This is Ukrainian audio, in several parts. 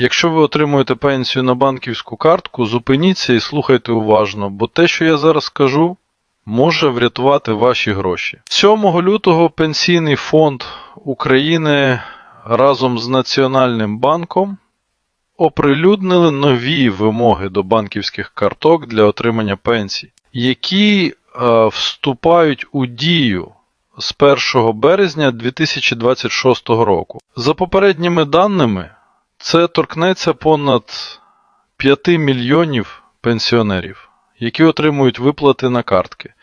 Якщо ви отримуєте пенсію на банківську картку, зупиніться і слухайте уважно, бо те, що я зараз скажу, може врятувати ваші гроші. 7 лютого Пенсійний фонд України разом з Національним банком оприлюднили нові вимоги до банківських карток для отримання пенсій, які е, вступають у дію з 1 березня 2026 року. За попередніми даними, це торкнеться понад 5 мільйонів пенсіонерів, які отримують виплати на картки.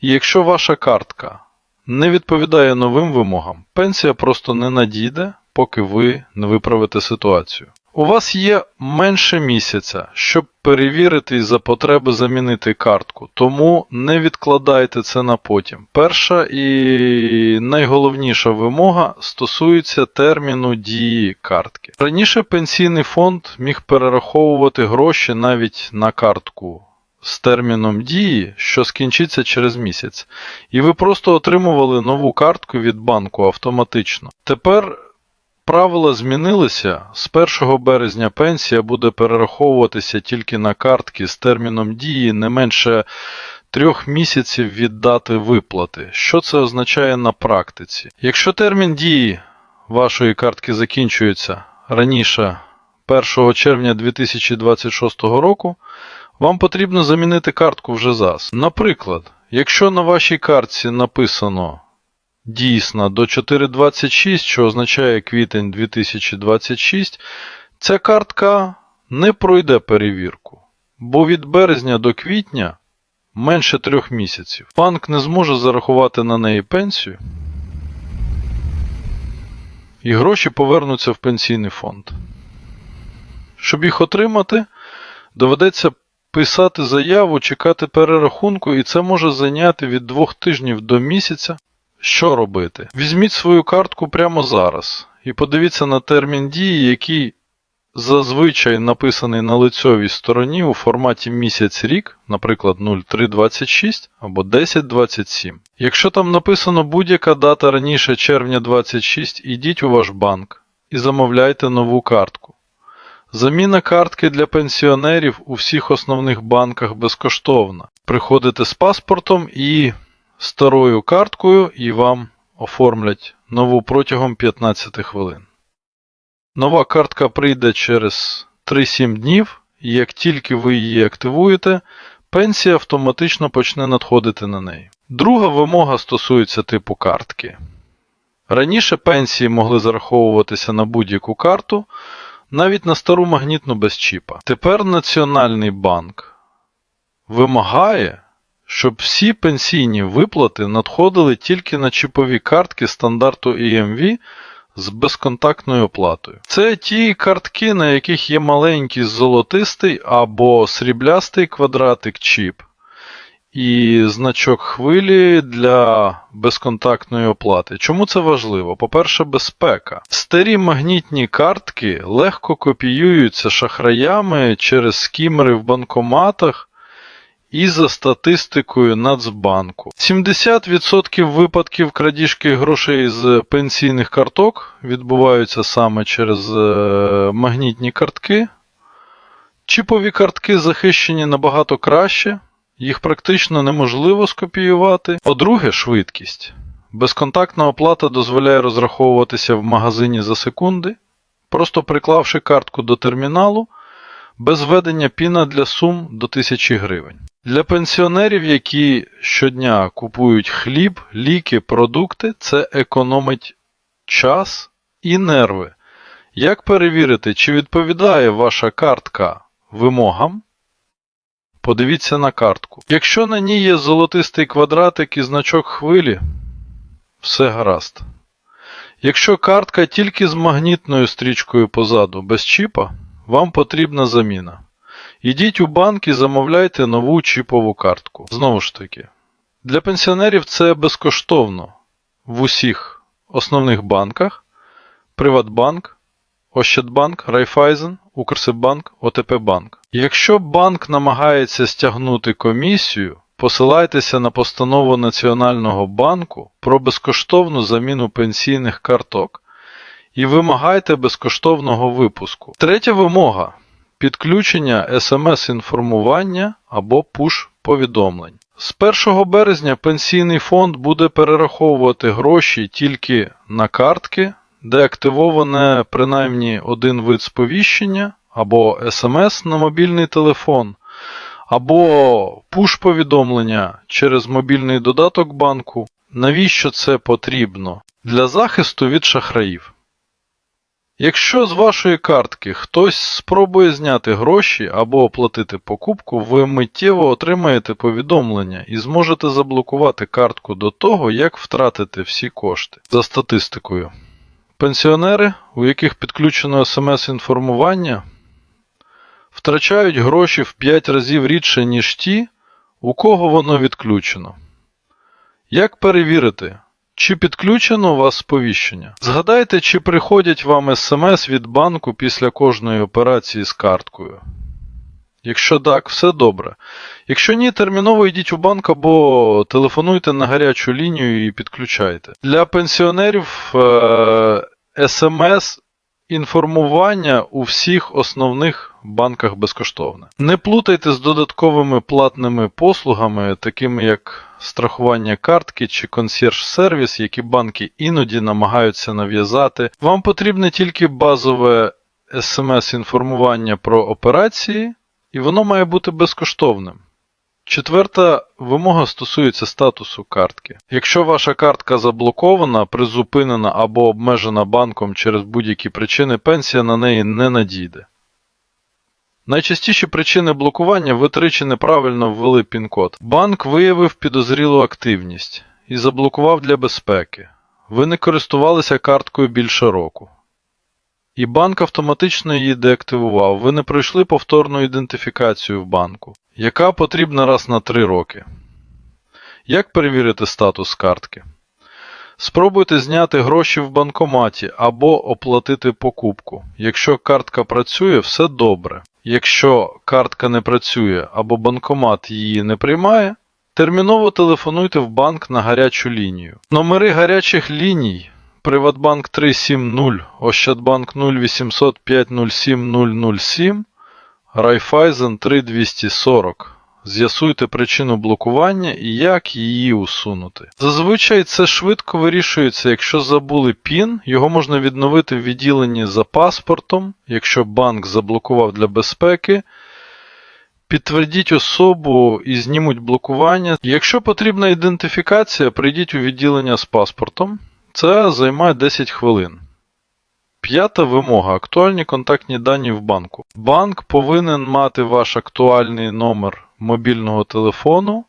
І якщо ваша картка не відповідає новим вимогам, пенсія просто не надійде, поки ви не виправите ситуацію. У вас є менше місяця, щоб перевірити за потреби замінити картку, тому не відкладайте це на потім. Перша і найголовніша вимога стосується терміну дії картки. Раніше пенсійний фонд міг перераховувати гроші навіть на картку з терміном дії, що скінчиться через місяць, і ви просто отримували нову картку від банку автоматично. Тепер Правила змінилися. З 1 березня пенсія буде перераховуватися тільки на картки з терміном дії не менше трьох місяців від дати виплати. Що це означає на практиці? Якщо термін дії вашої картки закінчується раніше 1 червня 2026 року, вам потрібно замінити картку вже зараз. Наприклад, якщо на вашій картці написано дійсна до 4.26, що означає квітень 2026, ця картка не пройде перевірку, бо від березня до квітня менше трьох місяців. Банк не зможе зарахувати на неї пенсію, і гроші повернуться в пенсійний фонд. Щоб їх отримати, доведеться писати заяву, чекати перерахунку, і це може зайняти від двох тижнів до місяця. Що робити? Візьміть свою картку прямо зараз і подивіться на термін дії, який зазвичай написаний на лицьовій стороні у форматі місяць-рік, наприклад, 0326 або 1027. Якщо там написано будь-яка дата раніше червня 26, ідіть у ваш банк і замовляйте нову картку. Заміна картки для пенсіонерів у всіх основних банках безкоштовна. Приходите з паспортом і старою карткою і вам оформлять нову протягом 15 хвилин. Нова картка прийде через 3-7 днів, і як тільки ви її активуєте, пенсія автоматично почне надходити на неї. Друга вимога стосується типу картки. Раніше пенсії могли зараховуватися на будь-яку карту, навіть на стару магнітну без чіпа. Тепер Національний банк вимагає, щоб всі пенсійні виплати надходили тільки на чіпові картки стандарту EMV з безконтактною оплатою. Це ті картки, на яких є маленький золотистий або сріблястий квадратик чіп. І значок хвилі для безконтактної оплати. Чому це важливо? По-перше, безпека. Старі магнітні картки легко копіюються шахраями через скімери в банкоматах і за статистикою Нацбанку. 70% випадків крадіжки грошей з пенсійних карток відбуваються саме через е, магнітні картки. Чіпові картки захищені набагато краще, їх практично неможливо скопіювати. По-друге, швидкість. Безконтактна оплата дозволяє розраховуватися в магазині за секунди, просто приклавши картку до терміналу без введення піна для сум до 1000 гривень. Для пенсіонерів, які щодня купують хліб, ліки, продукти, це економить час і нерви. Як перевірити, чи відповідає ваша картка вимогам? Подивіться на картку. Якщо на ній є золотистий квадратик і значок хвилі, все гаразд. Якщо картка тільки з магнітною стрічкою позаду без чіпа, вам потрібна заміна. Ідіть у банк і замовляйте нову чіпову картку. Знову ж таки, для пенсіонерів це безкоштовно в усіх основних банках: Приватбанк, Ощадбанк, Райфайзен, Укрсиббанк, ОТП Банк. Якщо банк намагається стягнути комісію, посилайтеся на постанову Національного банку про безкоштовну заміну пенсійних карток. І вимагайте безкоштовного випуску. Третя вимога підключення смс-інформування або пуш-повідомлень. З 1 березня пенсійний фонд буде перераховувати гроші тільки на картки, де активоване принаймні один вид сповіщення або смс на мобільний телефон, або пуш-повідомлення через мобільний додаток банку. Навіщо це потрібно? Для захисту від шахраїв. Якщо з вашої картки хтось спробує зняти гроші або оплатити покупку, ви миттєво отримаєте повідомлення і зможете заблокувати картку до того, як втратите всі кошти. За статистикою. Пенсіонери, у яких підключено смс-інформування, втрачають гроші в 5 разів рідше, ніж ті, у кого воно відключено. Як перевірити, чи підключено у вас сповіщення? Згадайте, чи приходять вам смс від банку після кожної операції з карткою. Якщо так, все добре. Якщо ні, терміново йдіть у банк або телефонуйте на гарячу лінію і підключайте. Для пенсіонерів е- смс інформування у всіх основних банках безкоштовне. Не плутайте з додатковими платними послугами, такими як страхування картки чи консьєрж-сервіс, які банки іноді намагаються нав'язати. Вам потрібне тільки базове смс-інформування про операції, і воно має бути безкоштовним. Четверта вимога стосується статусу картки. Якщо ваша картка заблокована, призупинена або обмежена банком через будь-які причини, пенсія на неї не надійде. Найчастіші причини блокування ви тричі неправильно ввели пін-код. Банк виявив підозрілу активність і заблокував для безпеки. Ви не користувалися карткою більше року. І банк автоматично її деактивував. Ви не пройшли повторну ідентифікацію в банку, яка потрібна раз на 3 роки. Як перевірити статус картки? Спробуйте зняти гроші в банкоматі або оплатити покупку. Якщо картка працює, все добре. Якщо картка не працює або банкомат її не приймає, терміново телефонуйте в банк на гарячу лінію. Номери гарячих ліній Приватбанк 370, Ощадбанк 0800 507 007, Райфайзен 3240. З'ясуйте причину блокування і як її усунути. Зазвичай це швидко вирішується, якщо забули PIN, його можна відновити в відділенні за паспортом, якщо банк заблокував для безпеки. Підтвердіть особу і знімуть блокування. Якщо потрібна ідентифікація, прийдіть у відділення з паспортом. Це займає 10 хвилин. П'ята вимога. Актуальні контактні дані в банку. Банк повинен мати ваш актуальний номер мобільного телефону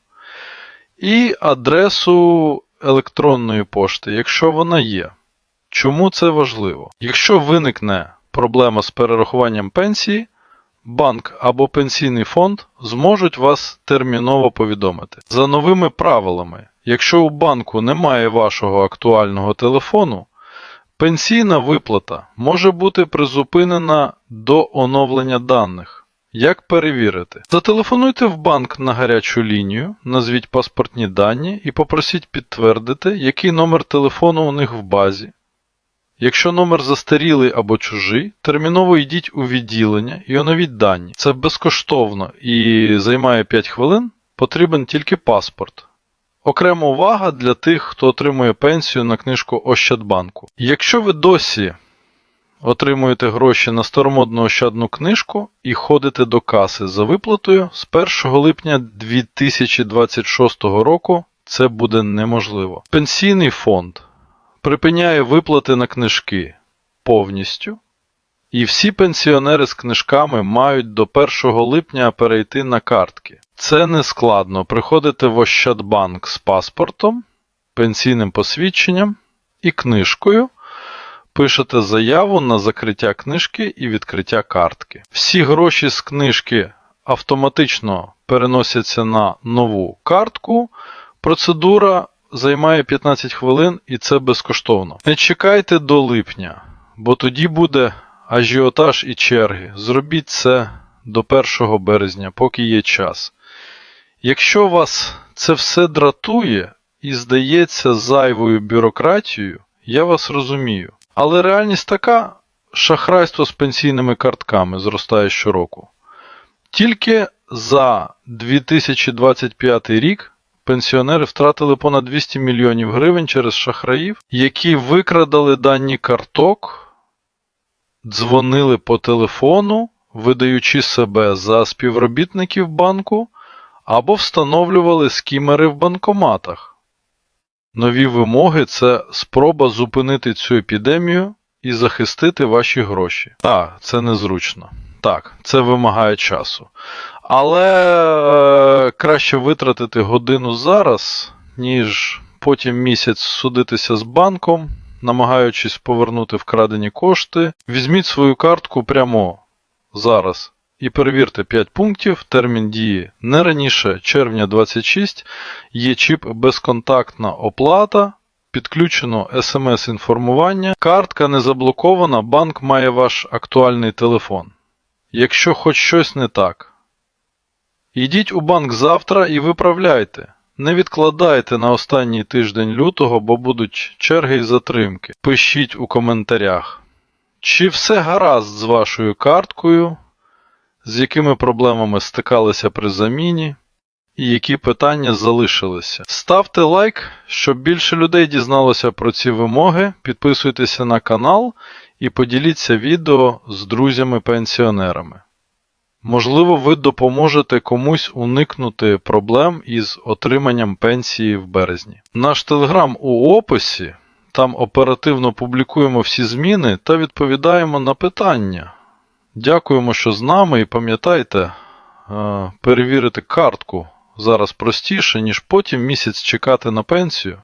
і адресу електронної пошти, якщо вона є. Чому це важливо? Якщо виникне проблема з перерахуванням пенсії, банк або пенсійний фонд зможуть вас терміново повідомити. За новими правилами, якщо у банку немає вашого актуального телефону, пенсійна виплата може бути призупинена до оновлення даних. Як перевірити? Зателефонуйте в банк на гарячу лінію, назвіть паспортні дані і попросіть підтвердити, який номер телефону у них в базі. Якщо номер застарілий або чужий, терміново йдіть у відділення і оновіть дані. Це безкоштовно і займає 5 хвилин, потрібен тільки паспорт. Окрема увага для тих, хто отримує пенсію на книжку Ощадбанку. Якщо ви досі отримуєте гроші на старомодну ощадну книжку і ходите до каси за виплатою, з 1 липня 2026 року це буде неможливо. Пенсійний фонд припиняє виплати на книжки повністю, і всі пенсіонери з книжками мають до 1 липня перейти на картки. Це не складно. Приходите в Ощадбанк з паспортом, пенсійним посвідченням і книжкою. Пишете заяву на закриття книжки і відкриття картки. Всі гроші з книжки автоматично переносяться на нову картку. Процедура займає 15 хвилин і це безкоштовно. Не чекайте до липня, бо тоді буде ажіотаж і черги. Зробіть це до 1 березня, поки є час. Якщо вас це все дратує і здається зайвою бюрократією, я вас розумію. Але реальність така: шахрайство з пенсійними картками зростає щороку. Тільки за 2025 рік пенсіонери втратили понад 200 мільйонів гривень через шахраїв, які викрадали дані карток, дзвонили по телефону, видаючи себе за співробітників банку, або встановлювали скімери в банкоматах. Нові вимоги це спроба зупинити цю епідемію і захистити ваші гроші. Так, це незручно. Так, це вимагає часу. Але е, краще витратити годину зараз, ніж потім місяць судитися з банком, намагаючись повернути вкрадені кошти. Візьміть свою картку прямо зараз і перевірте 5 пунктів. Термін дії не раніше червня 26. Є чіп безконтактна оплата. Підключено смс-інформування. Картка не заблокована, банк має ваш актуальний телефон. Якщо хоч щось не так, йдіть у банк завтра і виправляйте. Не відкладайте на останній тиждень лютого, бо будуть черги й затримки. Пишіть у коментарях, чи все гаразд з вашою карткою, з якими проблемами стикалися при заміні, і які питання залишилися. Ставте лайк, щоб більше людей дізналося про ці вимоги. Підписуйтеся на канал і поділіться відео з друзями-пенсіонерами. Можливо, ви допоможете комусь уникнути проблем із отриманням пенсії в березні. Наш телеграм у описі. Там оперативно публікуємо всі зміни та відповідаємо на питання. Дякуємо, що з нами, і пам'ятайте, е, перевірити картку зараз простіше, ніж потім місяць чекати на пенсію.